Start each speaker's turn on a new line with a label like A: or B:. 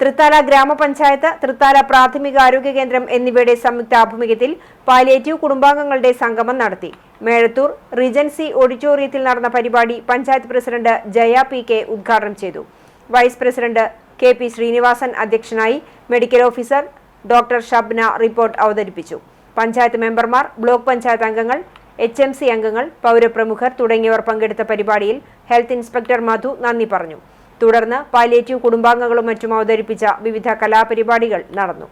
A: തൃത്താല ഗ്രാമപഞ്ചായത്ത് തൃത്താല പ്രാഥമിക ആരോഗ്യ കേന്ദ്രം എന്നിവയുടെ സംയുക്ത ആഭിമുഖ്യത്തിൽ പാലിയേറ്റീവ് കുടുംബാംഗങ്ങളുടെ സംഗമം നടത്തി. മേഴത്തൂർ റിജൻസി ഓഡിറ്റോറിയത്തിൽ നടന്ന പരിപാടി panchayat president Jaya P K ഉദ്ഘാടനം ചെയ്തു. Vice president K P Sreenivasan അധ്യക്ഷനായി medical officer doctor Shabna report അവതരിപ്പിച്ചു. പഞ്ചായത്ത് മെമ്പർമാർ ബ്ലോക്ക് പഞ്ചായത്ത് അംഗങ്ങൾ എച്ച് എം സി അംഗങ്ങൾ പൗരപ്രമുഖർ തുടങ്ങിയവർ പങ്കെടുത്ത പരിപാടിയിൽ ഹെൽത്ത് ഇൻസ്പെക്ടർ മധു നന്ദി പറഞ്ഞു. തുടർന്ന് പാലിയേറ്റീവ് കുടുംബാംഗങ്ങളും മറ്റും അവതരിപ്പിച്ച വിവിധ കലാപരിപാടികൾ നടന്നു.